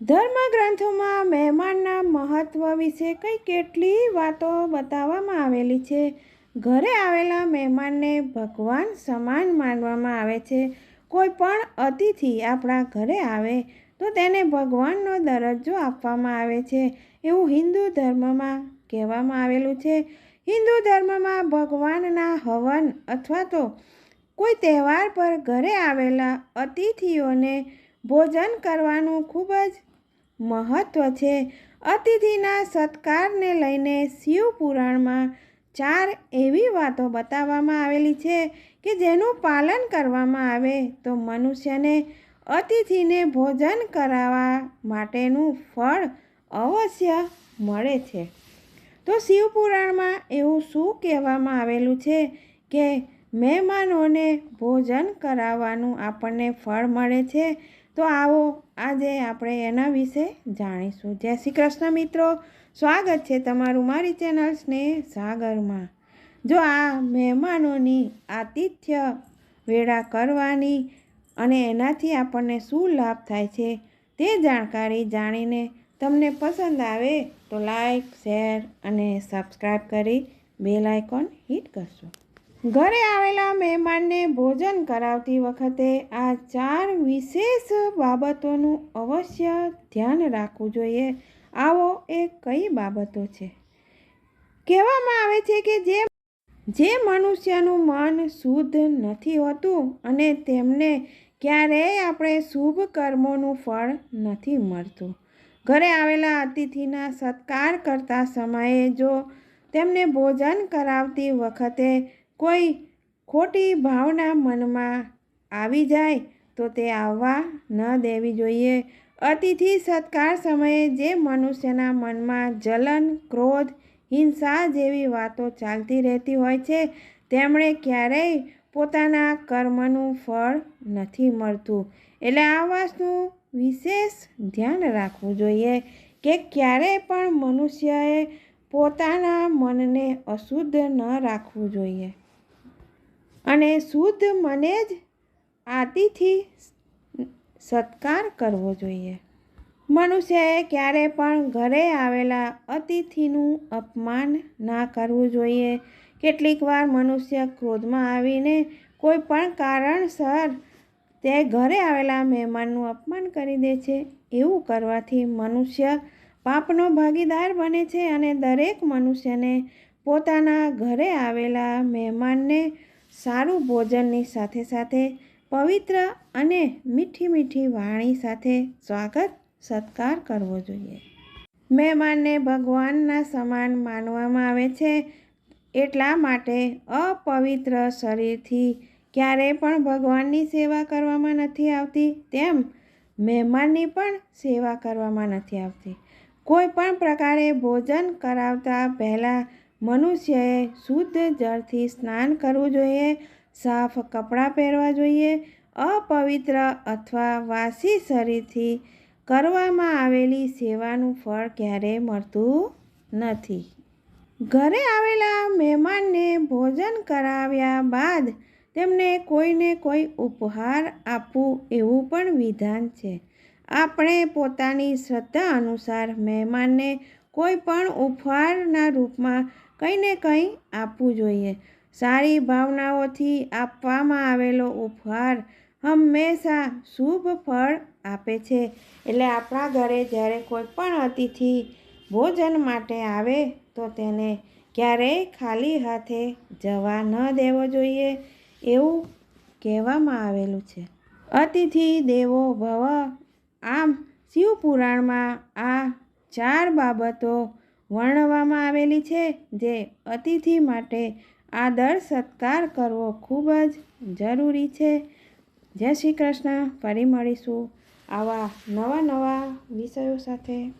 ધર્મગ્રંથોમાં મહેમાનના મહત્ત્વ વિશે કંઈ કેટલી વાતો બતાવવામાં આવેલી છે? ઘરે આવેલા મહેમાનને ભગવાન સમાન માનવામાં આવે છે. કોઈ પણ અતિથિ આપણા ઘરે આવે તો તેને ભગવાનનો દરજ્જો આપવામાં આવે છે. એવું હિન્દુ ધર્મમાં કહેવામાં આવેલું છે. હિન્દુ ધર્મમાં ભગવાનના હવન અથવા તો કોઈ તહેવાર પર ઘરે આવેલા અતિથિઓને ભોજન કરવાનું ખૂબ જ મહત્ત્વ છે. અતિથિના સત્કારને લઈને શિવ પુરાણમાં ચાર એવી વાતો બતાવવામાં આવેલી છે કે જેનું પાલન કરવામાં આવે તો મનુષ્યને અતિથિને ભોજન કરાવવા માટેનું ફળ અવશ્ય મળે છે. તો શિવપુરાણમાં એવું શું કહેવામાં આવેલું છે કે મહેમાનોને ભોજન કરાવવાનું આપણને ફળ મળે છે? તો આવો, આજે આપણે એના વિશે જાણીશું. જય શ્રી કૃષ્ણ મિત્રો. સ્વાગત છે તમારું મારી ચેનલ સ્નેહ સાગરમાં. જો આ મહેમાનોની આતિથ્ય વેળા કરવાની અને એનાથી આપણને શું લાભ થાય છે તે જાણકારી જાણીને તમને પસંદ આવે તો લાઈક, શેર અને સબસ્ક્રાઈબ કરી બેલ આઇકોન હિટ કરશો. ઘરે આવેલા મહેમાનને ભોજન કરાવતી વખતે આ ચાર વિશેષ બાબતોનું અવશ્ય ધ્યાન રાખવું જોઈએ. આવો એ કઈ બાબતો છે? કહેવામાં આવે છે કે જે જે મનુષ્યનું મન શુદ્ધ નથી હોતું અને તેમને ક્યારેય આપણે શુભ કર્મોનું ફળ નથી મળતું. ઘરે આવેલા અતિથિના સત્કાર કરતા સમયે જો તેમને ભોજન કરાવતી વખતે કોઈ ખોટી ભાવના મનમાં આવી જાય તો તે આવવા ન દેવી જોઈએ. અતિથિ સત્કાર સમયે જે મનુષ્યના મનમાં જલન, ક્રોધ, હિંસા જેવી વાતો ચાલતી રહેતી હોય છે, તેમણે ક્યારેય પોતાના કર્મનું ફળ નથી મળતું. એટલે આ વાતનું વિશેષ ધ્યાન રાખવું જોઈએ કે ક્યારેય પણ મનુષ્યએ પોતાના મનને અશુદ્ધ ન રાખવું જોઈએ. અને શુદ્ધ મને જ આતિથી સત્કાર કરવો જોઈએ. મનુષ્યએ ક્યારે પણ ઘરે આવેલા અતિથિનું અપમાન ના કરવું જોઈએ. કેટલીક વાર મનુષ્ય ક્રોધમાં આવીને કોઈ પણ કારણસર તે ઘરે આવેલા મહેમાનનું અપમાન કરી દે છે. એવું કરવાથી મનુષ્ય પાપનો ભાગીદાર બને છે અને દરેક મનુષ્યને પોતાના ઘરે આવેલા મહેમાનને સારું ભોજનની સાથે સાથે પવિત્ર અને મીઠી મીઠી વાણી સાથે સ્વાગત, સત્કાર કરવો જોઈએ. મહેમાનને ભગવાનના સમાન માનવામાં આવે છે. એટલા માટે અપવિત્ર શરીરથી ક્યારેય પણ ભગવાનની સેવા કરવામાં નથી આવતી, તેમ મહેમાનની પણ સેવા કરવામાં નથી આવતી. કોઈ પણ પ્રકારે ભોજન કરાવતા પહેલાં મનુષ્યએ શુદ્ધ જળથી સ્નાન કરવું જોઈએ, સાફ કપડાં પહેરવા જોઈએ, અપવિત્ર અથવા વાસી શરીરથી કરવામાં આવેલી સેવાનું ફળ ક્યારેય મળતું નથી. ઘરે આવેલા મહેમાનને ભોજન કરાવ્યા બાદ તેમને કોઈને કોઈ ઉપહાર આપવું એવું પણ વિધાન છે. આપણે પોતાની શ્રદ્ધા અનુસાર મહેમાનને કોઈ પણ ઉપહારના રૂપમાં કંઈ ને કંઈ આપવું જોઈએ. સારી ભાવનાઓથી આપવામાં આવેલો ઉપહાર હંમેશા શુભ ફળ આપે છે. એટલે આપણા ઘરે જ્યારે કોઈ પણ અતિથિ ભોજન માટે આવે તો તેને ક્યારેય ખાલી હાથે જવા ન દેવો જોઈએ એવું કહેવામાં આવેલું છે. અતિથિ દેવો ભવ આમ શિવપુરાણમાં આ ચાર બાબતો વર્ણવવામાં આવેલી છે જે અતિથિ માટે આદર સત્કાર કરવો ખૂબ જ જરૂરી છે. જય શ્રી કૃષ્ણ. ફરી મળીશું આવા નવા નવા વિષયો સાથે.